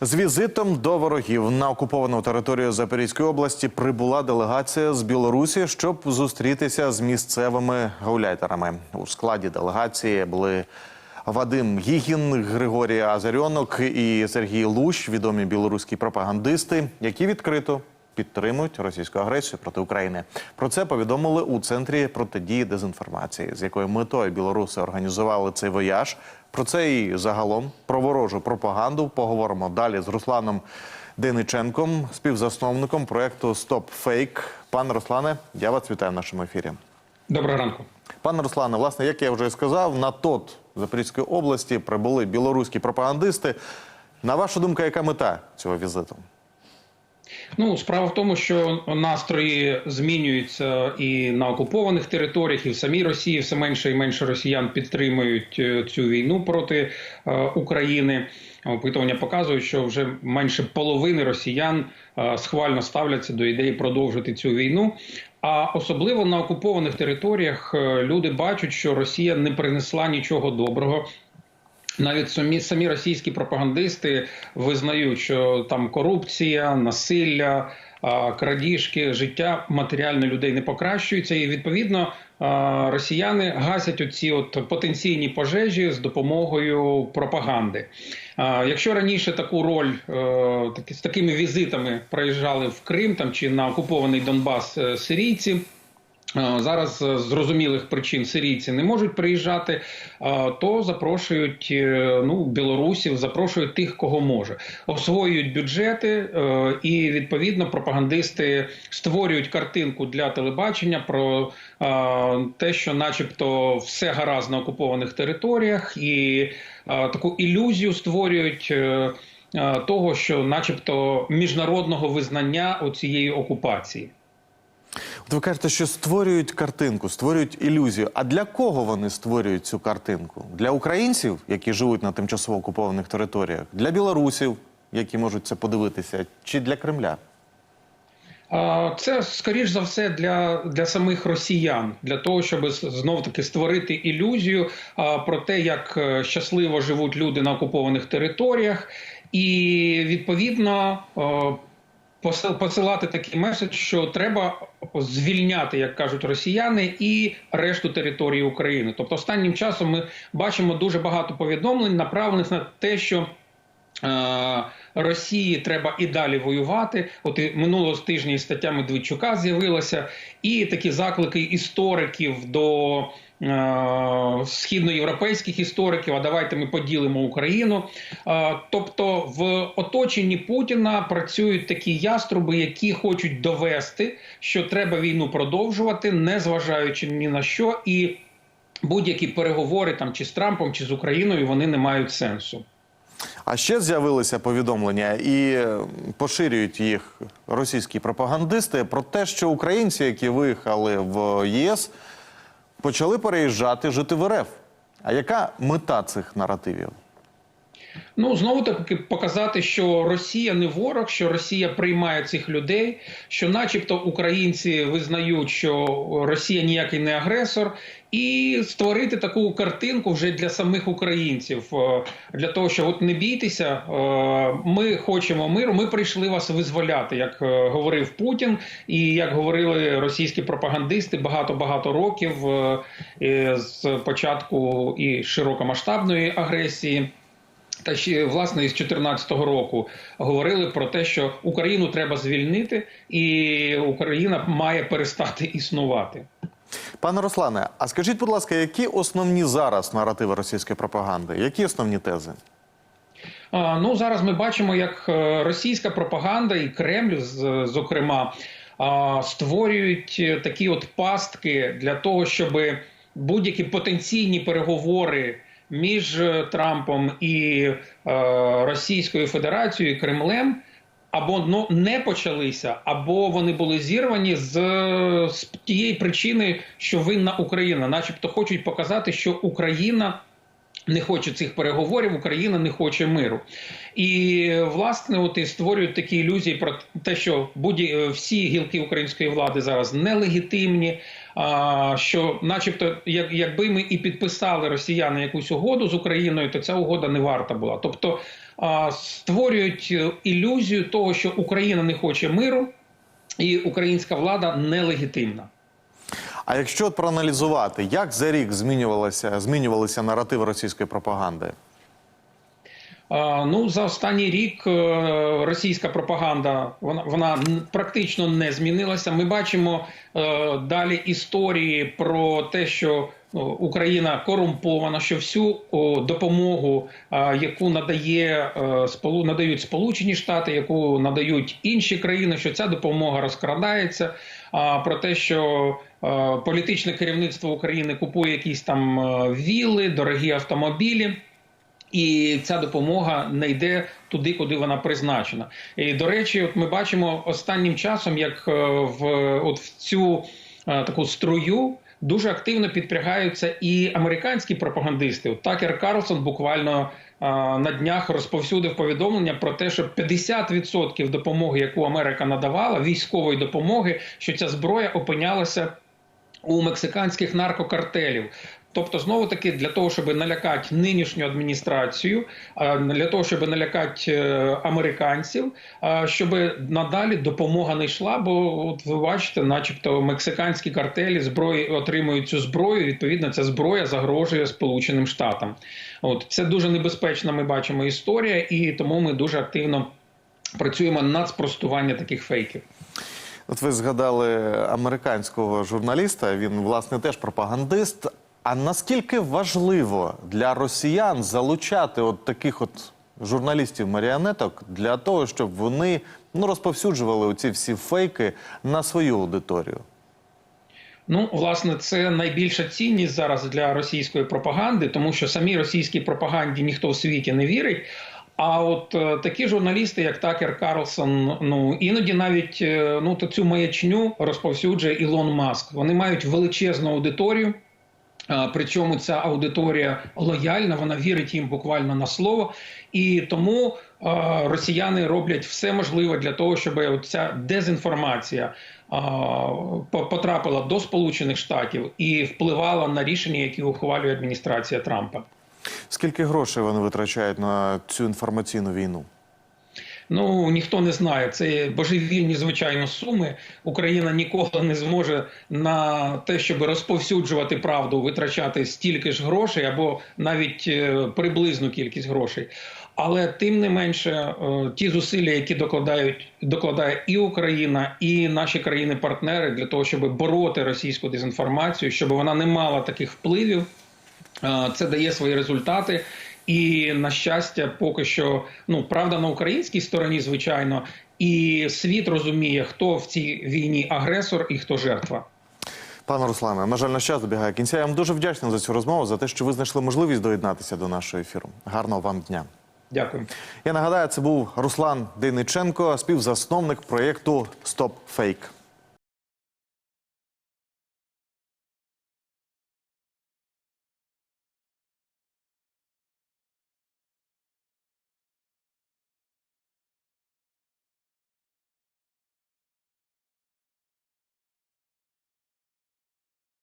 З візитом до ворогів на окуповану територію Запорізької області прибула делегація з Білорусі, щоб зустрітися з місцевими гауляйтерами. У складі делегації були Вадим Гігін, Григорій Азарьонок і Сергій Лущ, відомі білоруські пропагандисти, які відкрито підтримують російську агресію проти України. Про це повідомили у центрі протидії дезінформації, з якою метою білоруси організували цей вояж. Про це і загалом про ворожу пропаганду поговоримо далі з Русланом Дениченком, співзасновником проекту Стоп Фейк. Пане Руслане, я вас вітаю в нашому ефірі. Доброго ранку. Пане Руслане, власне, як я вже сказав, на ТОТ Запорізької області прибули білоруські пропагандисти. На вашу думку, яка мета цього візиту? Ну, справа в тому, що настрої змінюються і на окупованих територіях, і в самій Росії все менше і менше росіян підтримують е, цю війну проти е, України. Опитування показують, що вже менше половини росіян е, схвально ставляться до ідеї продовжити цю війну. А особливо на окупованих територіях е, люди бачать, що Росія не принесла нічого доброго. Навіть самі самі російські пропагандисти визнають, що там корупція, насилля, крадіжки, життя матеріально людей не покращується, і відповідно росіяни гасять оці от потенційні пожежі з допомогою пропаганди. Якщо раніше таку роль е, з такими візитами проїжджали в Крим там чи на окупований Донбас е, сирійці. Е, Зараз з зрозумілих причин сирійці не можуть приїжджати, е, то запрошують е, ну білорусів, запрошують тих, кого може, освоюють бюджети, е, і відповідно пропагандисти створюють картинку для телебачення про е, те, що, начебто, все гаразд на окупованих територіях, і е, таку ілюзію створюють. е, е, Того, що, начебто, міжнародного визнання у цієї окупації. От ви кажете, що створюють картинку, створюють ілюзію. А для кого вони створюють цю картинку? Для українців, які живуть на тимчасово окупованих територіях, для білорусів, які можуть це подивитися, чи для Кремля? Це скоріш за все для, для самих росіян, для того, щоб знов таки створити ілюзію про те, як е, щасливо живуть люди на окупованих територіях, і відповідно. Посилати такий меседж, що треба звільняти, як кажуть росіяни, і решту території України. Тобто, останнім часом ми бачимо дуже багато повідомлень, направлених на те, що Е, Росії треба і далі воювати. От і минулого тижня із стаття Медведчука з'явилася, і такі заклики істориків до східноєвропейських істориків. А давайте ми поділимо Україну. Е, тобто, в оточенні Путіна працюють такі яструби, які хочуть довести, що треба війну продовжувати, не зважаючи ні на що, і будь-які переговори там чи з Трампом, чи з Україною вони не мають сенсу. А ще з'явилися повідомлення і е, поширюють їх російські пропагандисти про те, що українці, які виїхали в ЄС, почали переїжджати жити в РФ. А яка мета цих наративів? Ну знову таки показати, що Росія не ворог, що Росія приймає цих людей, що, начебто, українці визнають, що Росія ніякий не агресор, і створити таку картинку вже для самих українців, е, для того, що от не бійтеся, е, ми хочемо миру. Ми прийшли вас визволяти, як е, говорив Путін, і як говорили російські пропагандисти багато багато років з початку і широкомасштабної агресії. Та ще власне із 2014 року говорили про те, що Україну треба звільнити, і Україна має перестати існувати. Пане Руслане, а скажіть, будь ласка, які основні зараз наративи російської пропаганди? Які основні тези? А, Ну зараз ми бачимо, як е, російська пропаганда і Кремль, зокрема, а, створюють е, такі от пастки для того, щоб будь-які потенційні переговори між е, Трампом і е, Російською Федерацією і Кремлем. Або ну, не почалися, або вони були зірвані з, з тієї причини, що винна Україна, начебто хочуть показати, що Україна не хоче цих переговорів, Україна не хоче миру. І власне, от і створюють такі ілюзії про те, що будь всі гілки української влади зараз нелегітимні. Що, начебто, як, якби ми і підписали росіяни якусь угоду з Україною, то ця угода не варта була. Тобто створюють е, ілюзію того, що Україна не хоче миру, і українська влада нелегітимна. А якщо проаналізувати, як за рік змінювалися, змінювалися наративи російської пропаганди? Ну, за останній рік е, російська пропаганда вона вона практично не змінилася. Ми бачимо е, далі історії про те, що ну, Україна корумпована, що всю допомогу, яку надає е, надають Сполучені Штати, яку надають інші країни, що ця допомога розкрадається. Про те, що політичне керівництво України купує якісь там вілли, дорогі автомобілі. І ця допомога не йде туди, куди вона призначена. І до речі, от ми бачимо останнім часом, як е, в от в цю е, таку струю дуже активно підпрягаються і американські пропагандисти. От Такер Карлсон буквально е, на днях розповсюдив повідомлення про те, що 50% допомоги, яку Америка надавала, військової допомоги, що ця зброя опинялася у мексиканських наркокартелів. Тобто, знову таки, для того, щоб налякати нинішню адміністрацію, а, для того, щоб налякати е, американців, а, щоб надалі допомога не йшла. Бо от ви бачите, начебто, мексиканські картелі зброї отримують цю зброю. Відповідно, ця зброя загрожує Сполученим Штатам. От це дуже небезпечна. Ми бачимо історія, і тому ми дуже активно працюємо над спростування таких фейків. От ви згадали американського журналіста. Він власне теж пропагандист. А наскільки важливо для росіян залучати от таких от журналістів-маріонеток для того, щоб вони ну розповсюджували оці всі фейки на свою аудиторію? Ну, власне, це найбільша цінність зараз для російської пропаганди, тому що самій російській пропаганді ніхто в світі не вірить. А от е, такі журналісти, як Такер Карлсон, ну іноді навіть е, ну цю маячню розповсюджує Ілон Маск. Вони мають величезну аудиторію. А, Причому ця аудиторія лояльна, вона вірить їм буквально на слово, і тому росіяни роблять все можливе для того, щоб ця дезінформація потрапила до Сполучених Штатів і впливала на рішення, які ухвалює адміністрація Трампа. Скільки грошей вони витрачають на цю інформаційну війну? Ну ніхто не знає. Це божевільні звичайно суми. Україна ніколи не зможе на те, щоб розповсюджувати правду, витрачати стільки ж грошей або навіть е, приблизну кількість грошей. Але тим не менше, е, ті зусилля, які докладають докладає і Україна, і наші країни-партнери для того, щоб бороти російську дезінформацію, щоб вона не мала таких впливів. Е, Це дає свої результати. І на щастя, поки що ну правда на українській стороні, звичайно, і світ розуміє, хто в цій війні агресор і хто жертва. Пане Руслане, на жаль, наш час добігає кінця. Я вам дуже вдячний за цю розмову, за те, що ви знайшли можливість доєднатися до нашого ефіру. Гарного вам дня. Дякую. Я нагадаю, це був Руслан Дейниченко, співзасновник проєкту Стоп Фейк.